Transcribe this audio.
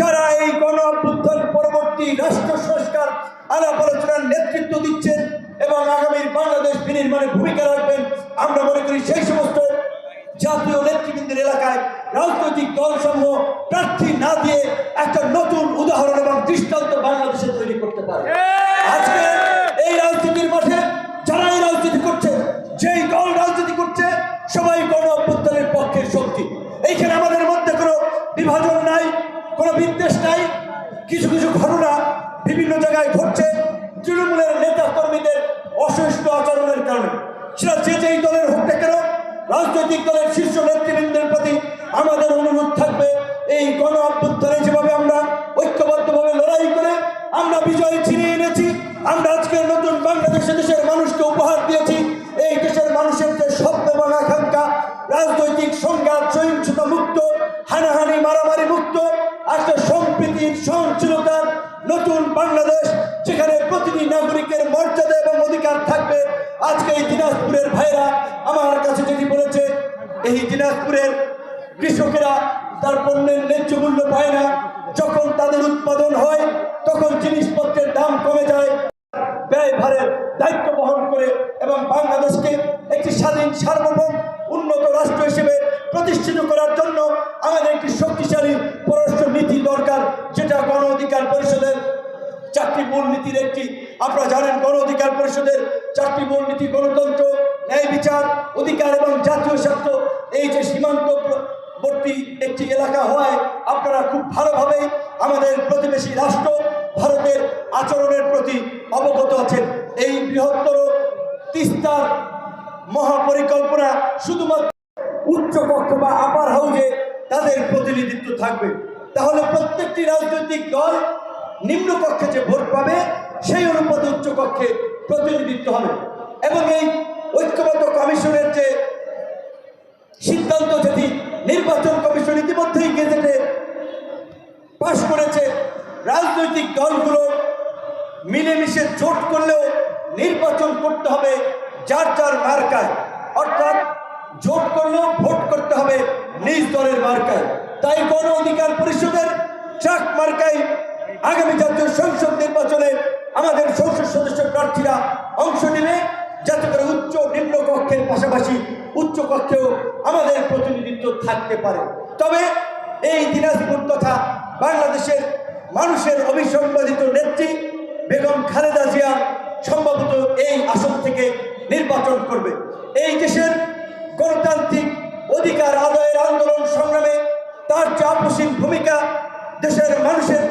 যারা এই গণ অভ্যুত্থান পরবর্তী রাষ্ট্র সংস্কার আলাপ আলোচনার নেতৃত্ব দিচ্ছেন এবং আগামীর বাংলাদেশ বিনির্মাণে ভূমিকা রাখবেন, আমরা মনে করি সেই সমস্ত জাতীয় নেতৃবৃন্দের এলাকায় রাজনৈতিক দলসমূহ প্রার্থী না দিয়ে একটা নতুন উদাহরণ এবং দৃষ্টান্ত বাংলাদেশে তৈরি করতে পারে। বিদ্বেষ নাই, কিছু কিছু ঘটনা বিভিন্ন জায়গায় ঘটছে, তৃণমূলের নেতা কর্মীদের অসহিষ্ণু আচরণের কারণে। সেটা যে যেই দলের হোক না কেন, রাজনৈতিক দলের শীর্ষ নেতৃবৃন্দের প্রতি আমাদের অনুরোধ থাকবে, এই গণ অভ্যুত্থানে যেভাবে আমরা ঐক্যবদ্ধভাবে লড়াই করে আমরা বিজয় ছিনিয়ে এনেছি, আমরা আজকে নতুন বাংলাদেশে দেশের মানুষকে উপহার দিয়েছি, এই দেশের মানুষের যে স্বপ্ন এবং আকাঙ্ক্ষা, রাজনৈতিক সংঘাত, সহিংসতা সহনশীলতার নতুন বাংলাদেশ যেখানে প্রতিটি নাগরিকের মর্যাদা এবং অধিকার থাকবে, আজকে এই দিনাজপুরের ভাইরা আমার কাছে যেটি বলেছে এই দিনাজপুরের কৃষকেরা তার পণ্যের ন্যায্য মূল্য পায় না। যখন তাদের উৎপাদন হয়, তখন জিনিসপত্রের দাম কমে যায়। ব্যয়ভারের দায়িত্ব বহন করে এবং বাংলাদেশকে একটি স্বাধীন, সার্বভৌম, উন্নত রাষ্ট্র হিসেবে প্রতিষ্ঠিত করার জন্য আমাদের একটি শক্তিশালী পররাষ্ট্র নীতি দরকার, যেটা গণ অধিকার পরিষদের চারটি মূলনীতির একটি। আপনারা জানেন গণ অধিকার পরিষদের চারটি মূলনীতি, গণতন্ত্র, ন্যায় বিচার, অধিকার এবং জাতীয় স্বার্থ। এই যে সীমান্তবর্তী একটি এলাকা হওয়ায় আপনারা খুব ভালোভাবে আমাদের প্রতিবেশী রাষ্ট্র ভারতের আচরণের প্রতি অবগত আছেন। এই বৃহত্তর তিস্তার মহাপরিকল্পনা শুধুমাত্র উচ্চ কক্ষ বা আপার হাউজে তাদের প্রতিনিধিত্ব থাকবে। তাহলে প্রত্যেকটি রাজনৈতিক দল নিম্ন কক্ষে যে ভোট পাবে, সেই অনুপাতে উচ্চ কক্ষে প্রতিনিধিত্ব হবে। এবং এই ঐক্যবদ্ধ কমিশনের যে সিদ্ধান্ত যেটি নির্বাচন কমিশন ইতিমধ্যেই গেজেটে পাশ করেছে, রাজনৈতিক দলগুলো মিলেমিশে জোট করলেও নির্বাচন করতে হবে যার যার মার্কায়। অর্থাৎ জোট করলেও ভোট করতে হবে নিজ দলের মার্কায়। তাই গণ অধিকার পরিষদের ট্রাক মার্কায় আগামী জাতীয় সংসদ নির্বাচনে আমাদের সংসদ সদস্য প্রার্থীরা অংশ নিলে, যাতে করে উচ্চ নিম্ন কক্ষের পাশাপাশি উচ্চ কক্ষেও আমাদের প্রতিনিধিত্ব থাকতে পারে। তবে এই দিনাজপুর তথা বাংলাদেশের মানুষের অবিসংবাদিত নেত্রী বেগম খালেদা জিয়া সম্ভবত এই আসন থেকে নির্বাচন করবে। এই দেশের গণতান্ত্রিক অধিকার আদায়ের আন্দোলন সংগ্রামে তার যে ভূমিকা দেশের মানুষের